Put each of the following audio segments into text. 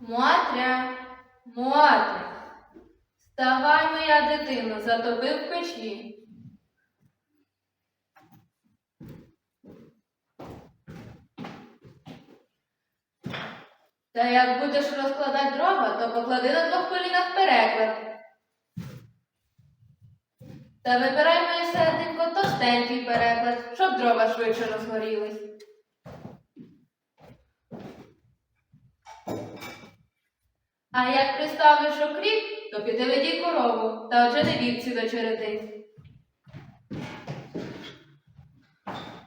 Мотря, Мотря, вставай, моя дитино, затопив печі. Та як будеш розкладати дрова, то поклади на двох колінах переклад. Та вибирай моє серденько товстенький переклад, щоб дрова швидше розгорілись. А як приставиш окріп, то піди ведій корову та очини вівці до череди.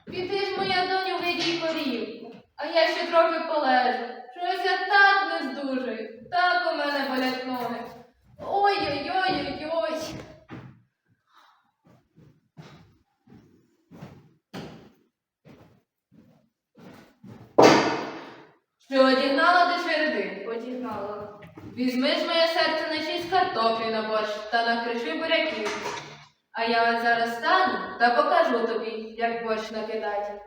Піди ж, моя доню, ведій корівку, а я ще трохи полежу. Щось я так не здужую, так у мене болять ноги. Ой-ой-ой-ой-ой. Що одігнала до череди? Одігнала. Візьми ж моє серце на шість картоплі на борщ та на криші буряків. А я зараз стану та покажу тобі, як борщ накидати.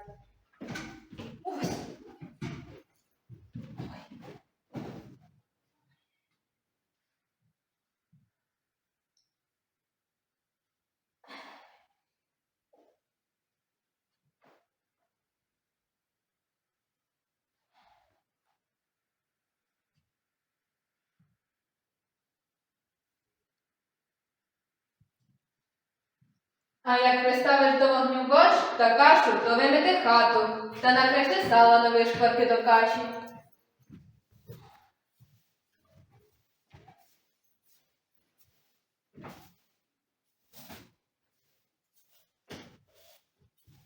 А як приставиш до вогню борщ та кашу, то вимити хату та накриши сала на вишкварки до каші.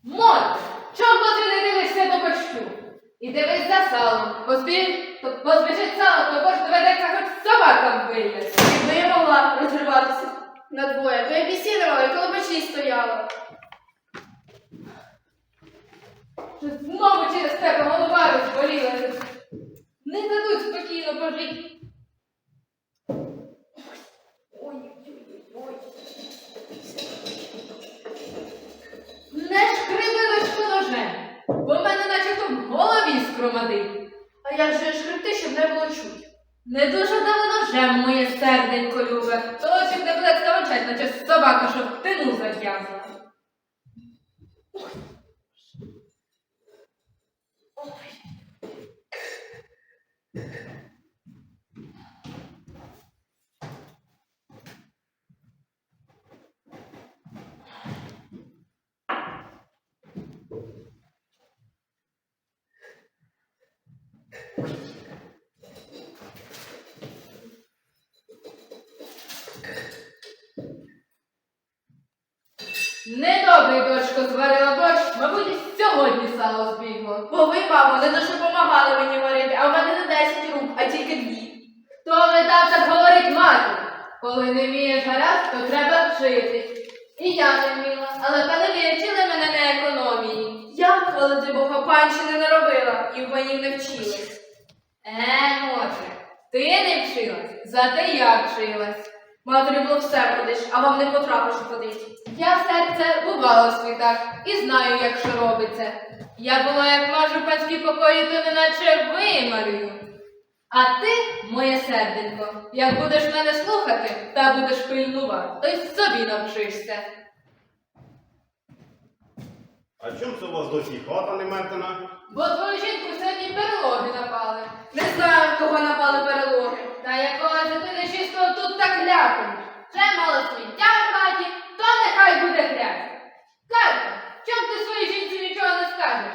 Мот, чом ти не дивишся до борщу? І дивись за салом, бо збіг, то бо збіжить сало, то борщ доведеться хоч собакам виляти. На двоє, то я б і коло печі стояла. Що знову через тебе голова розболілася. Не дадуть спокійно пожити. Не шкребилочку ножем, бо в мене наче хто в голові скромадить. А як же хребти, щоб не було чуть? Не дуже давно вже моє серденько любе. То очі не буде скавачать, наче собака, що в тину зав'язала. Недобрий дочко зварила борщ, мабуть, сьогодні сало збігло. Бо ви, мамо, не дуже допомагали мені варити, а в мене не 10 рук, а тільки дві. Хто видав так говорить мати? Коли не вмієш гаразд, то треба вчитись. І я не вміла, але пани вчили мене на економії. Я, хвалити Бога, панщини не робила і в панів не вчилась. Е, може, ти не вчилась, зате я вчилась. Матері було все ходиш, а вам не потрапиш ходити. Я в серце бувало в світах і знаю, як що робиться. Я була, як можу панські покої, то неначе вимарюю. А ти, моє серденько, як будеш мене слухати та будеш пильнувати, то й собі навчишся. А чому це у вас досі хата не мертена? Бо твою жінку сьогодні перелоги напали. Не знаю, кого напали перелоги. Та якого так ляпаєш? Ще мало сміття в хаті, то нехай буде грязь. Карпо, чом ти своїй жінці нічого не скажеш?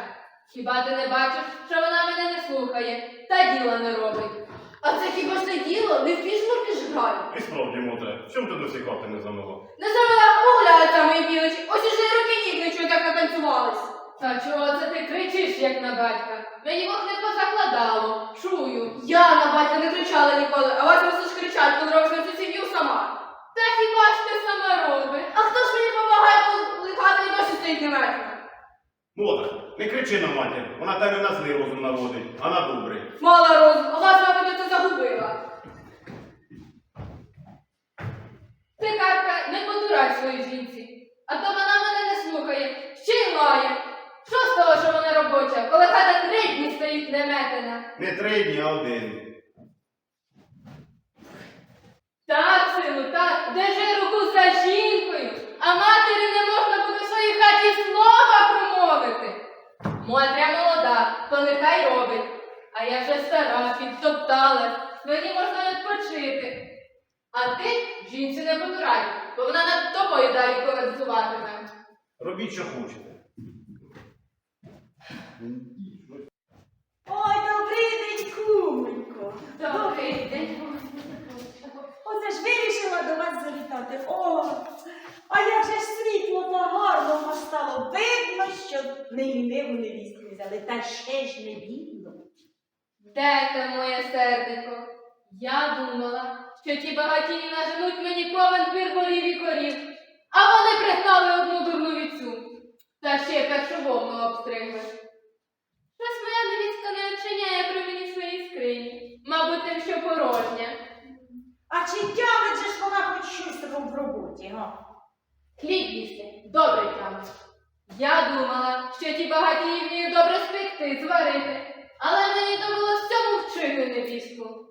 Хіба ти не бачиш, що вона мене не слухає та діла не робить? А це хіба ж не діло? Не в пішмурки ж граю. І справді, мутре, чому ти досі хати не замила? Не завела гуляються мої білочі, ось уже руки ніг не чую, як натанцювались. Та чого це ти кричиш, як на батька? Мені вогне позакладало, чую. Я на батька не кричала ніколи, а вас просто ж кричать, коли робиш на сама. Та хіба ж ти сама робиш? А хто ж мені допомагає, коли хата і досі стоїть неметна? Мутре, не кричи на матір, вона тебе на злий розум наводить, а на добрий. Мала розум, а вас, мабуть, це загубила. Ти, Карпе, не потурай своїй жінці, а то вона мене не слухає, ще й лає. Що з того, що вона робоча, коли хата три дні стоїть неметена. Не три дні, а один. Так, сину, так, держи руку за жінкою, а матері не можна буде в своїй хаті слова промовити. Мотря молода, то нехай робить. А я вже стара, підтопталась, мені можна відпочити. А ти жінці не потурай, бо вона над тобою далі колесуватиме. Робіть, що хочете. Ой, добрий день, кумонько. Добрий день. Оце ж вирішила до вас. О, а як же світло та гарно настало. Видно, що не ліниву невістку взяли, та ще ж не бідно. Де те моє серденько? Я думала, що ті багатії наженуть мені повен двір волів і корів, а вони пригнали одну дурну віцю, та ще першововну обстригли. Щось моя невістка не очиняє при мені свої скрині, мабуть, тим, що порожня. А чи тямить же ж вона хоч щось такому в роботі, га? Хліб добре тямить. Я думала, що ті багатії вміють добре спекти, зварити, але мені довелось всьому вчити невістку.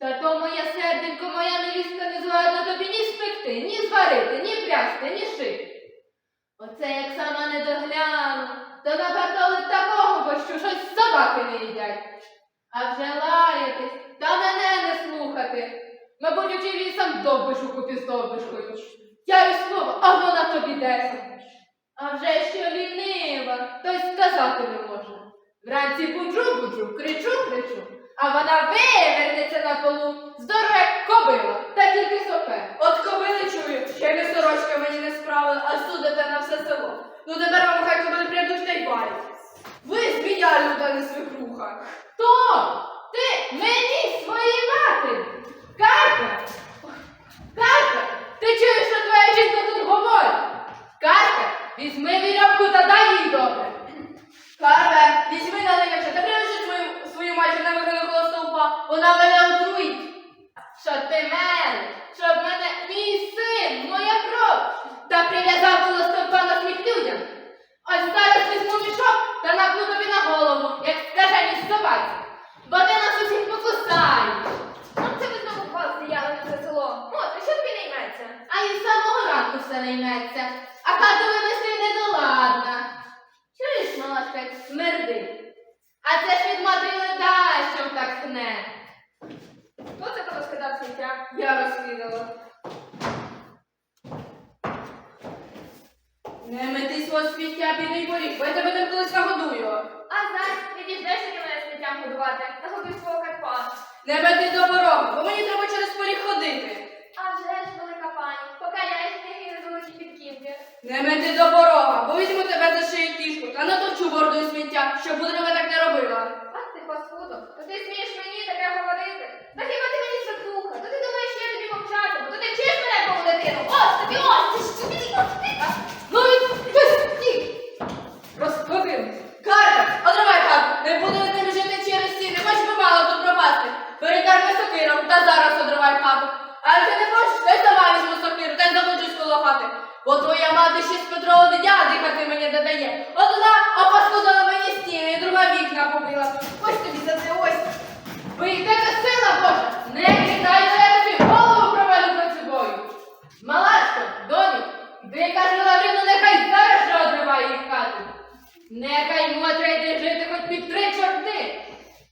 Та то моя серденько, моя невістка не зварна тобі ні спекти, ні зварити, ні прясти, ні шити. Оце як сама не догляну, то нагадали такого, бо що щось собаки не їдять. А вже лаятись, та мене не слухати. Мабуть, їй сам довбиш у купі з довбишкою. Я й слово, а вона тобі десять. А вже що лінива, то й сказати не можна. Вранці буджу-буджу, кричу-кричу, а вона вивернеться на полу, здорова як кобила, та тільки сопе. От кобили чую, ще не сорочка мені не справили, а судите на все село. Ну тепер вам хай кобили прийдуть та й варять. Ви змія люда не свекруха. Хто? Ти мені свої матері. Карпе! Карпе! Ти чуєш, що твоя жінка тут говорить? Карпе, візьми вірьовку та дай їй добре. Карве, візьми на лимяча та привяжи свою, свою матір на вигину коло стовпа, вона мене отруїть. Що ти мене? Щоб мене мій син, моя кров, та прив'язав коло стовпа на сміх людям. Ось зараз візьму мішок та напну тобі на голову, як скажені собаці. Бо ти нас усіх покусаєш. Ну, це ви знову хвал стояли на це село. Мотре, що тобі не йметься? А із самого ранку все не йметься, а хату винести недоладна. Чуєш, малашка, як смердить? А це ж від матері леда, що так хне. Хто це тебе скидав сміття? Я розкидала. Не мети свого сміття, бідний поріг, бо я тебе не колись нагодую. А знаєш, не діждешся ти мене сміттям годувати. Нагодуй свого карпа. Не мети до порогу, бо мені треба через поріг ходити. А вже ж, велика пані, покаяєш книги на золоті підківки. Не мети до порога, бо візьму тебе за шию кішку та натовчу бордою сміття, щоб буде так не робила. Ах ти, паскудо, то ти смієш мені таке говорити? Та хіба ти мені свекруха? То ти думаєш, що я тобі мовчати, бо то ти вчиш мене кому дитину? Ось тобі, ось, ти ж тобі, ось ти. Ну і пусті! Розходимось. Карта, отривай хату, не буду я тим жити через стіни, хоч би мало тут пропасти. Передарми сокиром та зараз одривай хату. А якщо не хочеш, то й сама візьму сокиру, та й хати. Бо твоя мати ще з Петрова дитя дихати мені не дає. Одна опаскудила мені стіни, і друга вікна побила. Ось тобі за це ось. Вийдете сила Божа! Не кидай, що я тобі голову проведу перед собою! Малашко, доню, де каже Лаврину, нехай зараз же одриває їх хату. Нехай Мотря йде жити хоч під три чорти.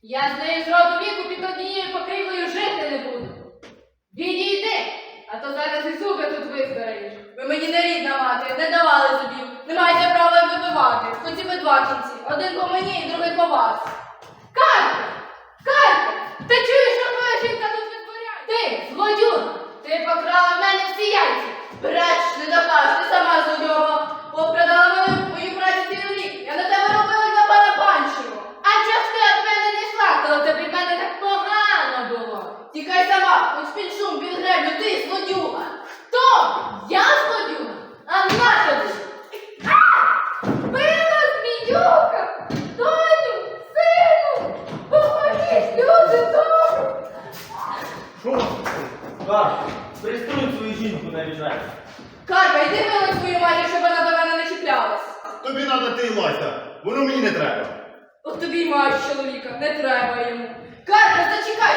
Я з нею з роду віку під однією покрівлею жити не буду. Відійди, а то зараз і зуби тут визбираєш. Ви мені не рідна мати, не давали зубів. Не маєте права вибивати. Хоті і ви два кінці. Один по мені, другий по вас. Карпе! Карпе! Ти чуєш, що твоя жінка тут витворяє? Ти, злодюга! Ти покрала в мене всі яйця! Бреч, не докаж, ти сама з нього. Попродала мою, працю цілий рік. Я на тебе робила як на пана панчого. А чого ж ти від мене не йшла, коли тобі в мене так погано було? Тікай сама, хоч під шум, під греблю, ти злодюга. Хто? Я злодюга? А на тобі! А! Била зміюка! Доню, сину! Поможіть, люди добрі! Що? Каш, приструнь свою жінку на віжай. Карпа, йди милий твою матір, щоб вона до мене не чіплялась. Тобі треба ти й лася, воно мені не треба. От тобі й маєш чоловіка, не треба йому. Карпа, зачекай,